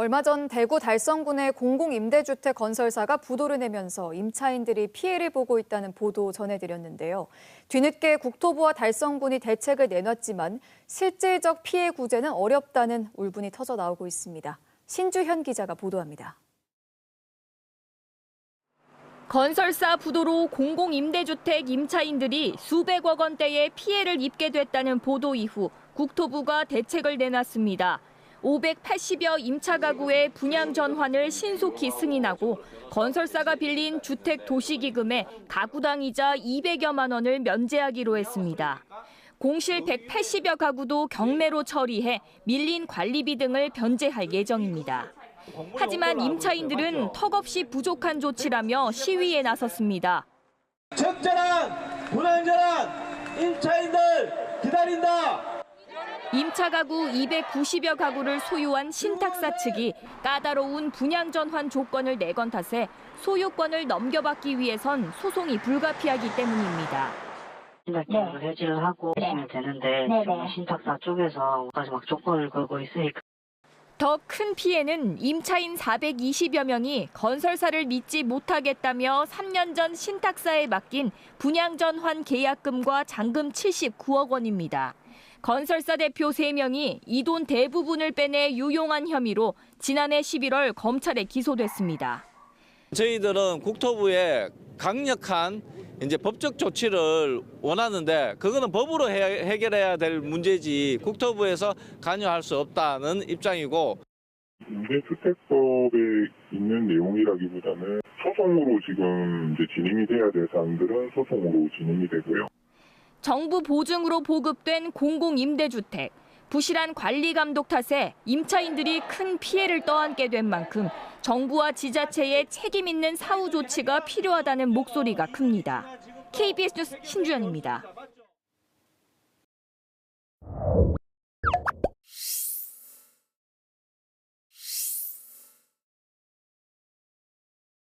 얼마 전 대구 달성군의 공공임대주택 건설사가 부도를 내면서 임차인들이 피해를 보고 있다는 보도 전해드렸는데요. 뒤늦게 국토부와 달성군이 대책을 내놨지만 실질적 피해 구제는 어렵다는 울분이 터져 나오고 있습니다. 신주현 기자가 보도합니다. 건설사 부도로 공공임대주택 임차인들이 수백억 원대의 피해를 입게 됐다는 보도 이후 국토부가 대책을 내놨습니다. 580여 임차 가구의 분양 전환을 신속히 승인하고 건설사가 빌린 주택 도시기금에 가구당 이자 200여만 원을 면제하기로 했습니다. 공실 180여 가구도 경매로 처리해 밀린 관리비 등을 변제할 예정입니다. 하지만 임차인들은 턱없이 부족한 조치라며 시위에 나섰습니다. 적절한 임차인들 기다린다. 임차 가구 290여 가구를 소유한 신탁사 측이 까다로운 분양 전환 조건을 내건 탓에 소유권을 넘겨받기 위해선 소송이 불가피하기 때문입니다. 신탁계약을 해지를 하고 하시면 되는데 지금 신탁사 쪽에서 까지 막 조건을 걸고 있으니까 더 큰 피해는 임차인 420여 명이 건설사를 믿지 못하겠다며 3년 전 신탁사에 맡긴 분양 전환 계약금과 잔금 79억 원입니다. 건설사 대표 3명이 이 돈 대부분을 빼내 유용한 혐의로 지난해 11월 검찰에 기소됐습니다. 저희들은 국토부의 강력한 이제 법적 조치를 원하는데 그거는 법으로 해, 해결해야 될 문제지 국토부에서 관여할 수 없다는 입장이고 임대주택법에 있는 내용이라기보다는 소송으로 지금 이제 진행이 돼야 될 사항들은 소송으로 진행이 되고요. 정부 보증으로 보급된 공공임대주택. 부실한 관리 감독 탓에 임차인들이 큰 피해를 떠안게 된 만큼 정부와 지자체의 책임 있는 사후 조치가 필요하다는 목소리가 큽니다. KBS 뉴스 신주연입니다.